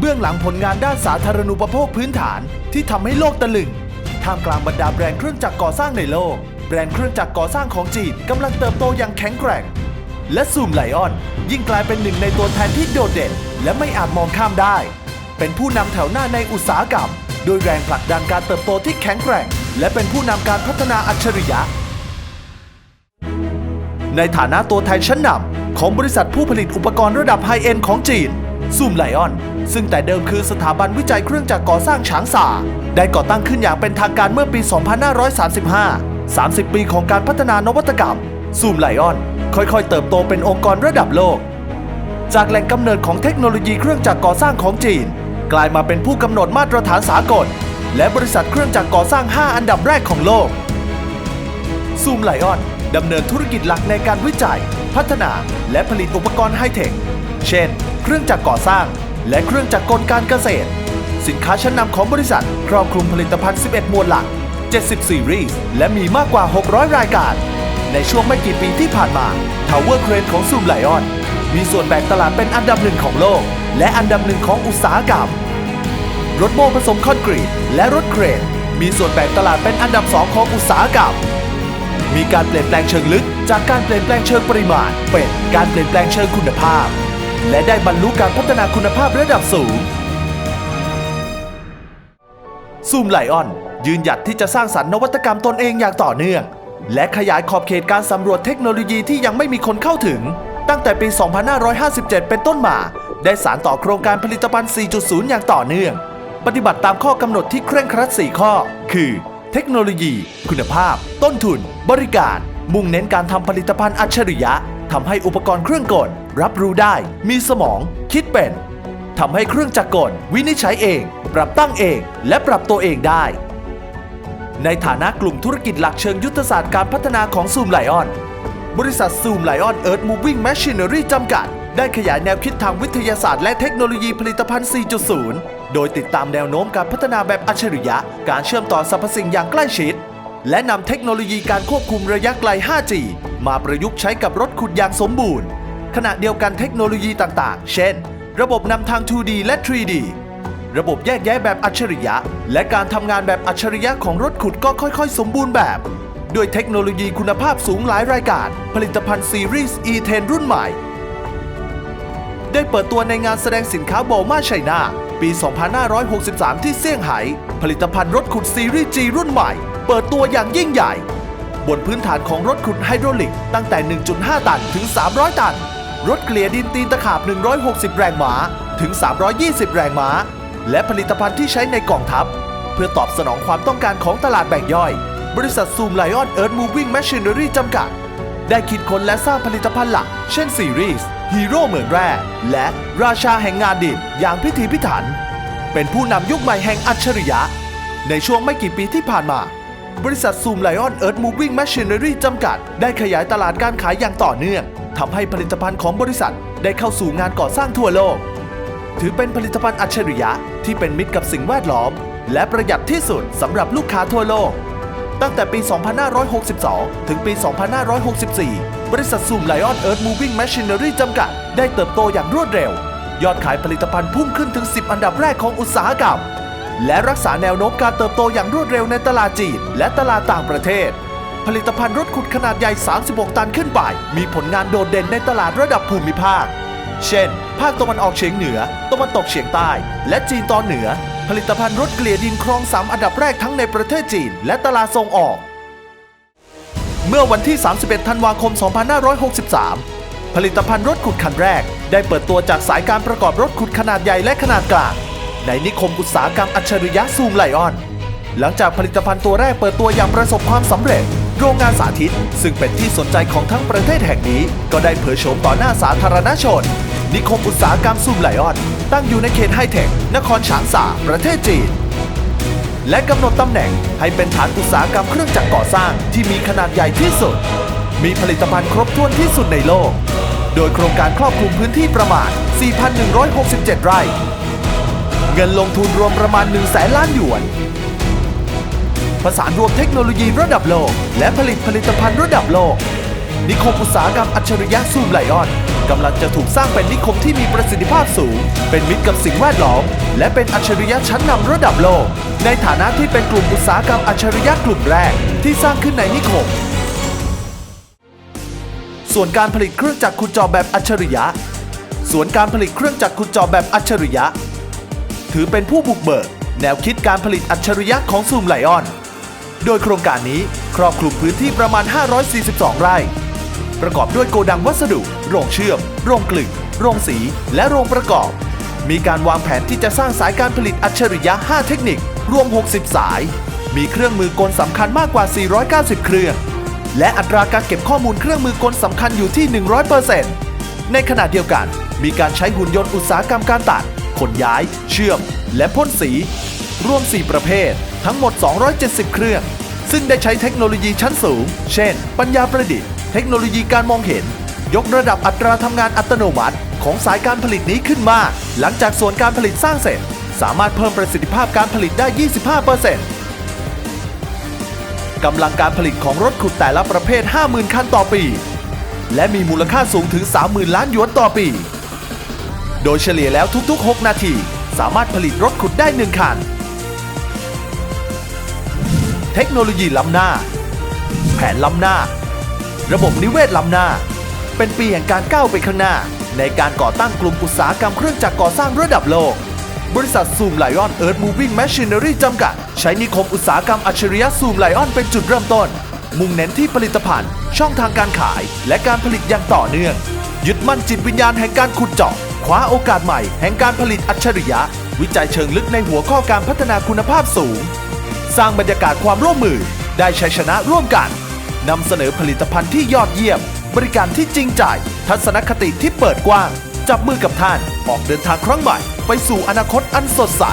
เบื้องหลังผลงานด้านสาธารณูปโภคพื้นฐานที่ทำให้โลกตะลึง ท่ามกลางบรรดาแบรนด์เครื่องจักรก่อสร้างในโลก แบรนด์เครื่องจักรก่อสร้างของจีนกำลังเติบโตอย่างแข็งแกร่ง และซูมไลออน ยิ่งกลายเป็นหนึ่งในตัวแทนที่โดดเด่น และไม่อาจมองข้ามได้ เป็นผู้นำแถวหน้าในอุตสาหกรรม โดยแรงผลักดันการเติบโตที่แข็งแกร่ง และเป็นผู้นำการพัฒนาอัจฉริยะ ในฐานะตัวแทนชั้นนำของบริษัทผู้ผลิตอุปกรณ์ระดับไฮเอ็นของจีนซูมไลออน ซึ่งแต่เดิมคือสถาบันวิจัยเครื่องจักรก่อสร้างฉางซาได้ก่อตั้งขึ้นอย่างเป็นทางการเมื่อปี 2535 30 ปีของการพัฒนานวัตกรรม ซูมไลออน ค่อยๆ เติบโตเป็นองค์กรระดับโลก จากแหล่งกำเนิดของเทคโนโลยีเครื่องจักรก่อสร้างของจีน กลายมาเป็นผู้กำหนดมาตรฐานสากล และบริษัทเครื่องจักรก่อสร้าง 5 อันดับแรกของโลก ซูมไลออนดำเนินธุรกิจหลักในการวิจัย พัฒนา และผลิตอุปกรณ์ไฮเทค เช่น เครื่องจักรก่อสร้าง และเครื่องจักรกลการเกษตร สินค้าชั้นนำของบริษัท ครอบคลุมผลิตภัณฑ์ 11 หมวดหลัก 70 ซีรีส์และมีมากกว่า 600 รายการ ในช่วงไม่กี่ปีที่ผ่านมา Tower Crane ของซูมไลออนมีส่วนแบ่งตลาดเป็นอันดับหนึ่งของโลก และอันดับหนึ่งของอุตสาหกรรม รถโม่ผสมคอนกรีต และรถเครน มีส่วนแบ่งตลาดเป็นอันดับสองของอุตสาหกรรม มีการเปลี่ยนแปลงเชิงลึก จากการเปลี่ยนแปลงเชิงปริมาณ เป็นการเปลี่ยนแปลงเชิงคุณภาพ และได้บรรลุการพัฒนาคุณภาพระดับสูง ซูมไลออน ยืนหยัดที่จะสร้างสรรค์นวัตกรรมตนเองอย่างต่อเนื่อง และขยายขอบเขตการสำรวจเทคโนโลยีที่ยังไม่มีคนเข้าถึง ตั้งแต่ปี 2557 เป็นต้นมา ได้สารต่อโครงการผลิตภัณฑ์ 4.0 อย่างต่อเนื่อง ปฏิบัติตามข้อกำหนดที่เคร่งครัด 4 ข้อ คือ เทคโนโลยี คุณภาพ ต้นทุน บริการ มุ่งเน้นการทำผลิตภัณฑ์อัจฉริยะ ทำให้อุปกรณ์เครื่องกลรับรู้ได้ มีสมอง คิดเป็นทำให้เครื่องจักรกลวินิจฉัยเอง ปรับตั้งเอง และปรับตัวเองได้ ในฐานะกลุ่มธุรกิจหลักเชิงยุทธศาสตร์การพัฒนาของซูมไลออนบริษัทซูมไลออนเอิร์ธมูวิ่งแมชชีน n รีจำกัด ได้ขยายแนวคิดทางวิทยาศาสตร์และเทคโนโลยีผลิตภัณฑ์ 4.0 โดยติดตามแนวโน้มการพัฒนาแบบอัจฉริยะ การเชื่อมต่อสรรพสิ่งอย่างใกล้ชิด และนำเทคโนโลยีการควบคุมระยะไกล 5G มาประยุกต์ใช้กับรถขุดอย่างสมบูรณ์ ขณะเดียวกันเทคโนโลยีต่างๆ เช่น ระบบนำทาง 2D และ 3D ระบบแยกแยะแบบอัจฉริยะ และการทำงานแบบอัจฉริยะของรถขุดก็ค่อยๆ สมบูรณ์แบบ ด้วยเทคโนโลยีคุณภาพสูงหลายรายการ ผลิตภัณฑ์ซีรีส์ E10 รุ่นใหม่ ได้เปิดตัวในงานแสดงสินค้าโบมาไชน่าปี 2563 ที่เซี่ยงไฮ้ผลิตภัณฑ์รถขุดซีรีส์ G รุ่นใหม่ เปิดตัวอย่างยิ่งใหญ่ บนพื้นฐานของรถขุดไฮดรอลิกตั้งแต่ 1.5 ตันถึง 300 ตัน รถเกลี่ยดินตีนตะขาบ 160 แรงม้าถึง 320 แรงม้า และผลิตภัณฑ์ที่ใช้ในกองทัพ เพื่อตอบสนองความต้องการของตลาดแบ่งย่อย บริษัทซูมไลออนเอิร์ธมูวิ่งแมชชีน n รีจำกัด ได้คิดค้นและสร้างผลิตภัณฑ์หลัก เช่นซีรีส์ฮีโร่เหมืองแร่และราชาแห่งงานดินอย่างพิถีพิถัน เป็นผู้นำยุคใหม่แห่งอัจฉริยะ ในช่วงไม่กี่ปีที่ผ่านมา บริษัทซูมไลออนเอิร์ธมูวิ่งแมชชีน n รีจำกัด ได้ขยายตลาดการขายอย่างต่อเนื่องทำให้ผลิตภัณฑ์ของบริษัทได้เข้าสู่งานก่อสร้างทั่วโลก ถือเป็นผลิตภัณฑ์อัจฉริยะที่เป็นมิตรกับสิ่งแวดล้อม และประหยัดที่สุดสำหรับลูกค้าทั่วโลก ตั้งแต่ปี 2562 ถึงปี 2564 บริษัทซูมไลออนเอิร์ธมูวิ่งแมชชีน n รีจำกัด ได้เติบโตอย่างรวดเร็ว ยอดขายผลิตภัณฑ์พุ่งขึ้นถึง 10 อันดับแรกของอุตสาหกรรม และรักษาแนวโน้มการเติบโตอย่างรวดเร็วในตลาดจีนและตลาดต่างประเทศ ผลิตภัณฑ์รถขุดขนาดใหญ่ 36 ตันขึ้นไป มีผลงานโดดเด่นในตลาดระดับภูมิภาค เช่น ภาคตะวันออกเฉียงเหนือ ตะวันตกเฉียงใต้ และจีนตอนเหนือ ผลิตภัณฑ์รถเกลี่ยดินครองสามอันดับแรกทั้งในประเทศจีน และตลาดส่งออก เมื่อวันที่ 31 ธันวาคม 2563ผลิตภัณฑ์รถขุดคันแรก ได้เปิดตัวจากสายการประกอบรถขุดขนาดใหญ่และขนาดกลาง ในนิคมอุตสาหกรรมอัจฉริยะซูมไลออน หลังจากผลิตภัณฑ์ตัวแรกเปิดตัวอย่างประสบความสำเร็จ โรงงานสาธิต ซึ่งเป็นที่สนใจของทั้งประเทศแห่งนี้ ก็ได้เผยโฉมต่อหน้าสาธารณชน นิคมอุตสาหกรรมซูมไลออน ตั้งอยู่ในเขตไฮเทคนครฉางซาประเทศจีน และกำหนดตำแหน่งให้เป็นฐานอุตสาหกรรมเครื่องจักรก่อสร้างที่มีขนาดใหญ่ที่สุด มีผลิตภัณฑ์ครบถ้วนที่สุดในโลก โดยโครงการครอบคลุมพื้นที่ประมาณ 4,167 ไร่ งินลงทุนรวมประมาณ1 0 0 0 0แสนล้านหยวนประสานรวมเทคโนโลยีระดับโลก และผลิตผลิตภัณฑ์ระดับโลก นิคมอุตสาหกรรมอัจฉริยะซูมไลออนกำลังจะถูกสร้างเป็นนิคมที่มีประสิทธิภาพสูง เป็นมิตรกับสิ่งแวดล้อม และเป็นอัจฉริยะชั้นนำระดับโลก ในฐานะที่เป็นกลุ่มอุตสาหกรรมอัจฉริยะกลุ่มแรกที่สร้างขึ้นในนิคม ส่วนการผลิตเครื่องจักรขุดเจาะแบบอัจฉริยะ ส่วนการผลิตเครื่องจักรขุดเจาะแบบอัจฉริยะ ถือเป็นผู้บุกเบิก แนวคิดการผลิตอัจฉริยะของซูมไลออน โดยโครงการนี้ครอบคลุมพื้นที่ประมาณ 542 ไร่ ประกอบด้วยโกดังวัสดุ โรงเชื่อม โรงกลึง โรงสี และโรงประกอบ มีการวางแผนที่จะสร้างสายการผลิตอัจฉริยะ 5 เทคนิค รวม 60 สาย มีเครื่องมือกลสำคัญมากกว่า 490 เครื่อง และอัตราการเก็บข้อมูลเครื่องมือกลสำคัญอยู่ที่ 100%ในขณะเดียวกัน มีการใช้หุ่นยนต์อุตสาหกรรมการตัด ขนย้าย เชื่อม และพ่นสี รวม 4 ประเภท ทั้งหมด 270 เครื่อง ซึ่งได้ใช้เทคโนโลยีชั้นสูง เช่น ปัญญาประดิษฐ์ เทคโนโลยีการมองเห็น ยกระดับอัตราทำงานอัตโนมัติ ของสายการผลิตนี้ขึ้นมาก หลังจากส่วนการผลิตสร้างเสร็จ สามารถเพิ่มประสิทธิภาพการผลิตได้ 25%กำลังการผลิตของรถขุดแต่ละประเภท 50,000 คันต่อปี และมีมูลค่าสูงถึง 30,000 ล้านหยวนต่อปี โดยเฉลี่ยแล้วทุก ๆ 6 นาที สามารถผลิตรถขุดได้ 1 คัน เทคโนโลยีล้ำหน้า แผนล้ำหน้า ระบบนิเวศล้ำหน้า เป็นปีแห่งการก้าวไปข้างหน้า ในการก่อตั้งกลุ่มอุตสาหกรรมเครื่องจักรก่อสร้างระดับโลก บริษัทซูมไลออนเอิร์ธมูวิ่งแมชชีน n รีจำกัด ใช้นิคมอุตสาหกรรมอัจฉริยะซูมไลออนเป็นจุดเริ่มต้น มุ่งเน้นที่ผลิตภัณฑ์ ช่องทางการขาย และการผลิตอย่างต่อเนื่องยึดมั่นจิตวิญญาณแห่งการขุดเจาะ คว้าโอกาสใหม่แห่งการผลิตอัจฉริยะ วิจัยเชิงลึกในหัวข้อการพัฒนาคุณภาพสูง สร้างบรรยากาศความร่วมมือได้ชัยชนะร่วมกันนำเสนอผลิตภัณฑ์ที่ยอดเยี่ยม บริการที่จริงใจ ทัศนคติที่เปิดกว้าง จับมือกับท่านออกเดินทางครั้งใหม่ ไปสู่อนาคตอันสดใส